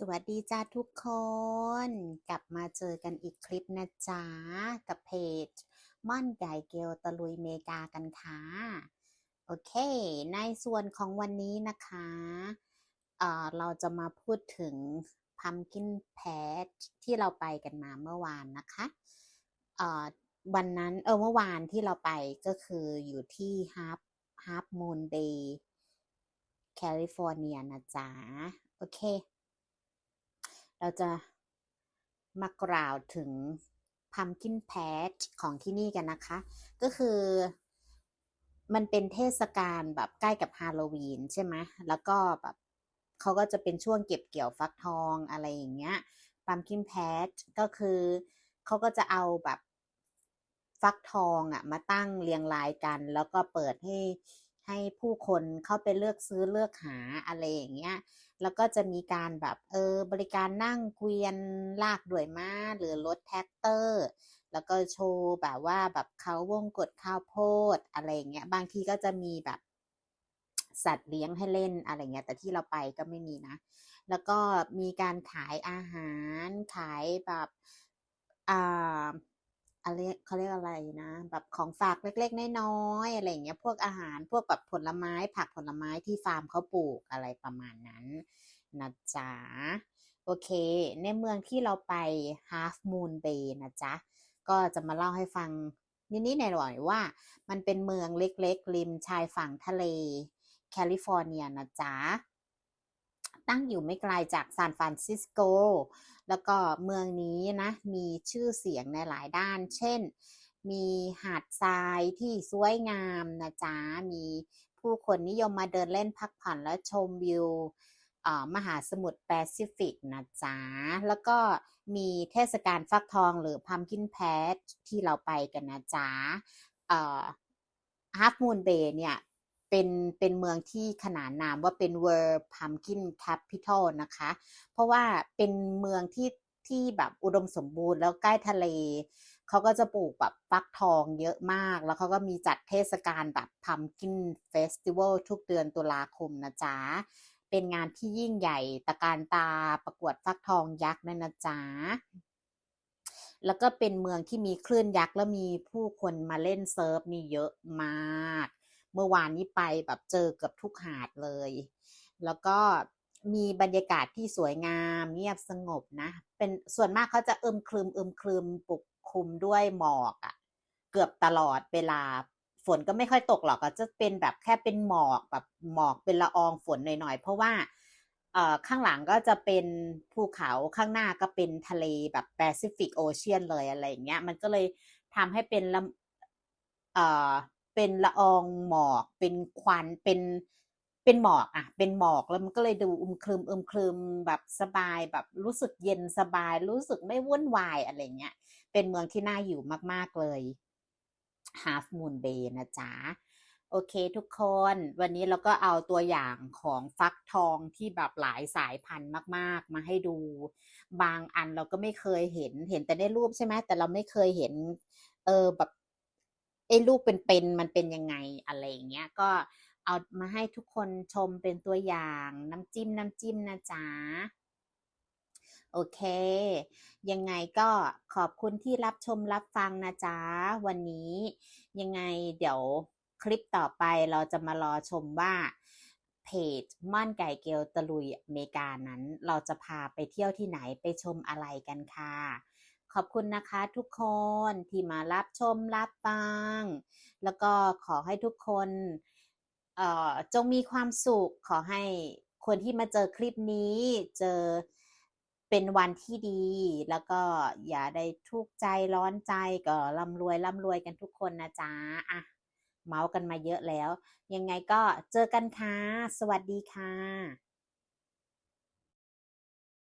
สวัสดีจ้าทุกคน กลับมาเจอกันอีกคลิปนะจ๊ะ กับเพจม่อนไก่เกลตะลุยเมกากันค่ะ โอเค ในส่วนของวันนี้นะคะเออเราจะมาพูดถึง Pumpkin Patch ที่เราไปกันมาเมื่อวานนะคะเออวันนั้นเออเมื่อวานที่เราไปก็คืออยู่ที่ Half Half Moon Bay แคลิฟอร์เนียนะจ๊ะ โอเค เราจะมากล่าวถึง Pumpkin Patch ของที่นี่กันนะคะ ก็คือมันเป็นเทศกาลแบบใกล้กับฮาโลวีนใช่ไหมแล้วก็แบบเขาก็จะเป็นช่วงเก็บเกี่ยวฟักทองอะไรอย่างเงี้ย Pumpkin Patch ก็คือเขาก็จะเอาแบบฟักทองอะมาตั้งเรียงรายกัน แล้วก็เปิดให้ให้ผู้คนเข้าไปเลือกซื้อเลือกหาอะไรอย่างเงี้ย แล้วก็จะมีการแบบเออบริการนั่งเกวียนลากด้วยม้าหรือรถแท็กเตอร์ แล้วก็โชว์แบบว่าแบบเขาวงกดข้าวโพดอะไรเงี้ยบางทีก็จะมีแบบสัตว์เลี้ยงให้เล่นอะไรเงี้ยแต่ที่เราไปก็ไม่มีนะ แล้วก็มีการขายอาหารขายแบบอ่า อะไรเขาเรียกอะไรนะ แบบของฝากเล็กๆน้อยๆอะไรอย่างเงี้ยพวกอาหารพวกแบบผลไม้ผักผลไม้ที่ฟาร์มเขาปลูกอะไรประมาณนั้นนะจ๊ะโอเค ในเมืองที่เราไป Half Moon Bay นะจ๊ะ ก็จะมาเล่าให้ฟังนิดๆหน่อยๆว่า มันเป็นเมืองเล็กๆ ริมชายฝั่งทะเล แคลิฟอร์เนียนะจ๊ะ ตั้งอยู่ไม่ไกลจากซานฟรานซิสโก แล้วก็เมืองนี้นะมีชื่อเสียงในหลายด้าน เช่น มีหาดทรายที่สวยงามนะจ๊ะ มีผู้คนนิยมมาเดินเล่นพักผ่อนและชมวิวมหาสมุทรแปซิฟิกนะจ๊ะ แล้วก็มีเทศกาลฟักทองหรือ Pumpkin Patch ที่เราไปกันนะจ๊ะเอ่อ Half Moon Bay เนี่ย เป็นเป็นเมืองที่ขนานนามว่าเป็น World Pumpkin Capital นะคะ เพราะว่าเป็นเมืองที่ที่แบบอุดมสมบูรณ์แล้วใกล้ทะเล เขาก็จะปลูกแบบฟักทองเยอะมาก แล้วเขาก็มีจัดเทศกาลแบบ Pumpkin Festival ทุกเดือนตุลาคมนะจ๊ะ เป็นงานที่ยิ่งใหญ่ตะการตาประกวดฟักทองยักษ์นั่นนะจ๊ะ แล้วก็เป็นเมืองที่มีคลื่นยักษ์ แล้วมีผู้คนมาเล่นเซิร์ฟนี่เยอะมาก เมื่อวานนี้ไปแบบเจอเกือบทุกหาดเลย แล้วก็มีบรรยากาศที่สวยงามเงียบสงบนะ เป็นส่วนมากเขาจะอึมครึมอึมครึมปกคลุมด้วยหมอกอะเกือบตลอดเวลาฝนก็ไม่ค่อยตกหรอกก็จะเป็นแบบแค่เป็นหมอกแบบหมอกเป็นละอองฝนหน่อยๆ เพราะว่าเอ่อข้างหลังก็จะเป็นภูเขาข้างหน้าก็เป็นทะเลแบบแปซิฟิกโอเชียนเลยอะไรอย่างเงี้ย มันก็เลยทำให้เป็นละ เป็นละอองหมอก เป็นควันเป็นเป็นหมอกอะเป็นหมอกแล้วมันก็เลยดูอึมครึมอึมครึมแบบสบายแบบรู้สึกเย็นสบาย รู้สึกไม่วุ่นวายอะไรเงี้ยเป็นเมืองที่น่าอยู่มากๆเลย Half Moon Bay นะจ๊ะโอเคทุกคน วันนี้เราก็เอาตัวอย่างของฟักทองที่แบบหลายสายพันธุ์มาก ๆ มาให้ดู บางอันเราก็ไม่เคยเห็นเห็นแต่ในรูปใช่ไหมแต่เราไม่เคยเห็น เออแบบ ไอ้ลูกเป็นๆมันเป็นยังไงอะไรอย่างเงี้ยก็เอามาให้ทุกคนชมเป็นตัวอย่างน้ำจิ้มน้ำจิ้มนะจ๊ะโอเค ยังไงก็ขอบคุณที่รับชมรับฟังนะจ๊ะ วันนี้ยังไงเดี๋ยวคลิปต่อไปเราจะมารอชมว่าเพจม่อนไก่เกลตะลุยอเมริกานั้น เราจะพาไปเที่ยวที่ไหนไปชมอะไรกันค่ะ ขอบคุณนะคะทุกคนที่มารับชมรับฟัง แล้วก็ขอให้ทุกคนเอ่อจงมีความสุข ขอให้คนที่มาเจอคลิปนี้เจอเป็นวันที่ดี แล้วก็อย่าได้ทุกข์ใจร้อนใจก็ร่ำรวยร่ำรวยกันทุกคนนะจ๊ะอะเมาส์กันมาเยอะแล้ว ยังไงก็เจอกันค่ะ สวัสดีค่ะ